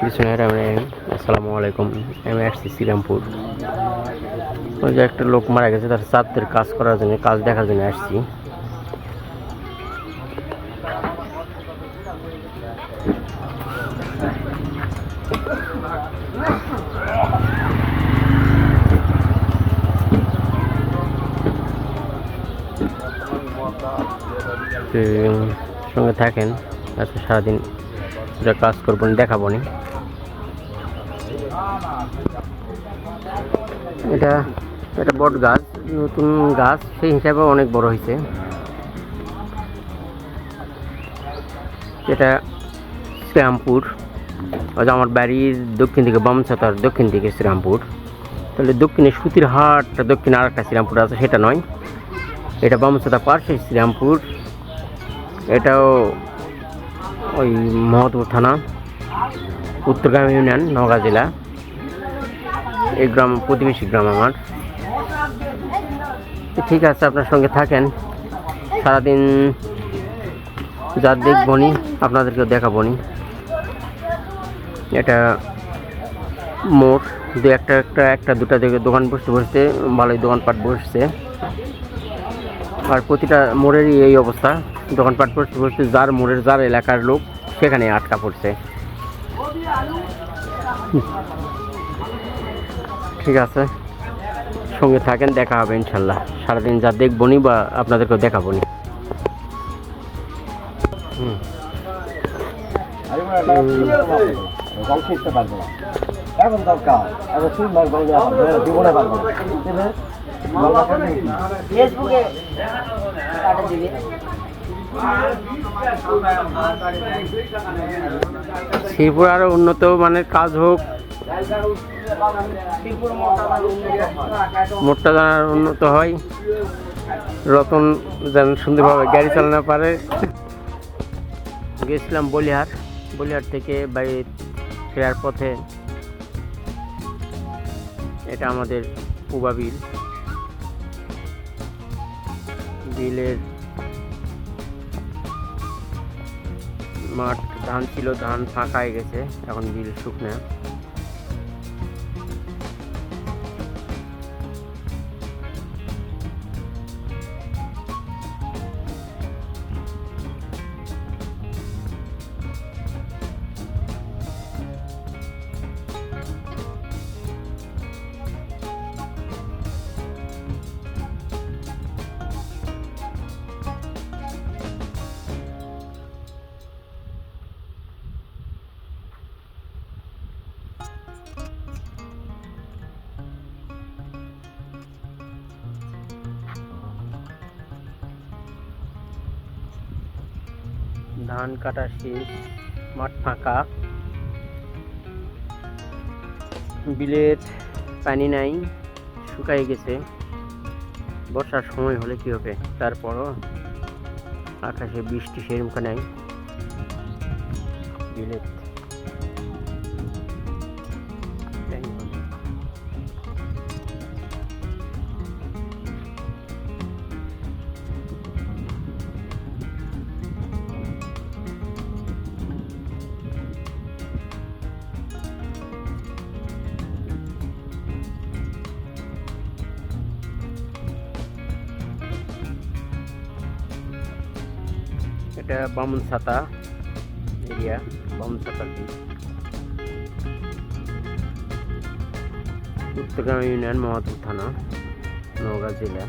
বিসমুল্লাহির আসসালামু আলাইকুম আমি আসছি শ্রীরামপুর। ওই যে একটা লোক মারা গেছে, তার চাঁদের কাজ করার জন্য, কাজ দেখার জন্য আসছি। সঙ্গে থাকেন আজকে সারাদিন যা কাজ করব, দেখাবো নি। এটা এটা বট গাছ, নতুন গাছ, সেই হিসাবে অনেক বড় হয়েছে। এটা শ্রীরামপুর আমার বাড়ির দক্ষিণ দিকে বামছাতার দক্ষিণ দিকে শ্রীরামপুর। তাহলে দক্ষিণে সুতির হাটটা দক্ষিণে আর একটা শ্রীরামপুর আছে, সেটা নয়। এটা বামছাতা পার্শ্বে শ্রীরামপুর। এটাও ওই মহৎপুর থানা, উত্তরগ্রাম ইউনিয়ন, নওগাঁ জেলা। এই গ্রাম, প্রতিবেশী গ্রাম আমার। ঠিক আছে, আপনার সঙ্গে থাকেন। সারাদিন যা দেখবনি আপনাদেরকেও দেখাবনি এটা মোড়, দু একটা একটা একটা, দুটা দিকে দোকান বসতে বসতে, ভালোই দোকানপাট বসছে। আর প্রতিটা মোড়েরই এই অবস্থা। দোকানপাট বসতে বসতে যার মোড়ের, যার এলাকার লোক, সেখানে আটকা পড়ছে। ঠিক আছে। সঙ্গে থাকেন, দেখা হবে ইনশাল্লাহ। সারাদিন যা দেখবনি বা আপনাদেরকেও দেখাবনি। হুম। খেতে পারব না। এখন দরকার এখন জীবনে পারব না। ফেসবুকে শ্রীপুর আরও উন্নত মানের কাজ হোক। মোটটা যেন উন্নত হয়। রতন যেন সুন্দরভাবে গাড়ি চালানো পারে। গেছিলাম বলিহার। বলিহার থেকে বাড়ি ফেরার পথে। এটা আমাদের পুবা বিল। বিলের মাঠ ধান ছিল, ধান ফাঁকা হয়ে গেছে, এখন বিল শুকনা। ধান কাটা শেষ, মাঠ ফাঁকা। বিলের পানি নাই, শুকাই গেছে। বর্ষার সময় হলে কি হবে? তারপরও আকাশে বৃষ্টি সেরকম নাই। বিলের এটা বামুন ছাতা এরিয়া বামুন ছাতা উত্তরগ্রাম ইউনিয়ন মহাদুর থানা নওগাঁ জেলা।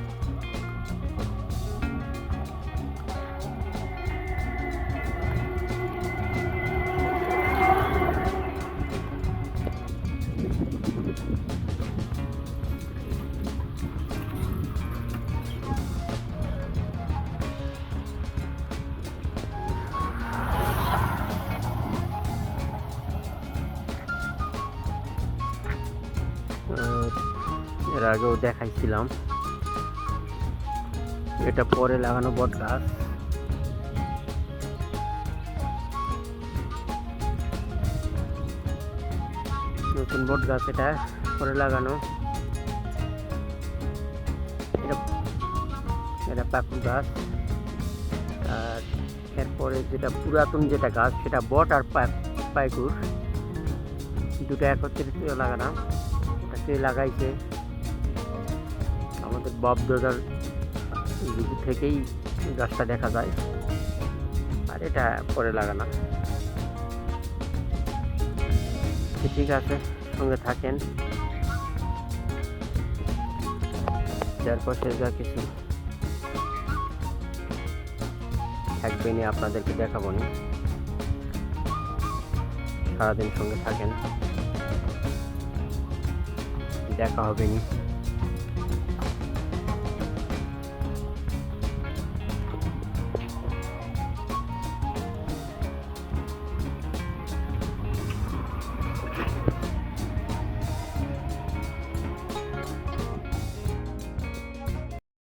এর আগেও দেখাইছিলাম। এটা পরে লাগানো বট গাছ। নতুন বট গাছ এটা পরে লাগানো। এটা পাকুর গাছ। আর এরপরে যেটা পুরাতন যেটা গাছ, সেটা বট আর পাইকুর। দুটো একত্রিত লাগানো এটা কে লাগাইছে? আমাদের বব দাদার দিদি থেকেই গাছটা দেখা যায়। আর এটা পরে লাগানো ঠিক আছে, সঙ্গে থাকেন। চারপাশে যা কিছু থাকবে আপনাদেরকে দেখাবো না। সারাদিন সঙ্গে থাকেন। দেখা হবে নি।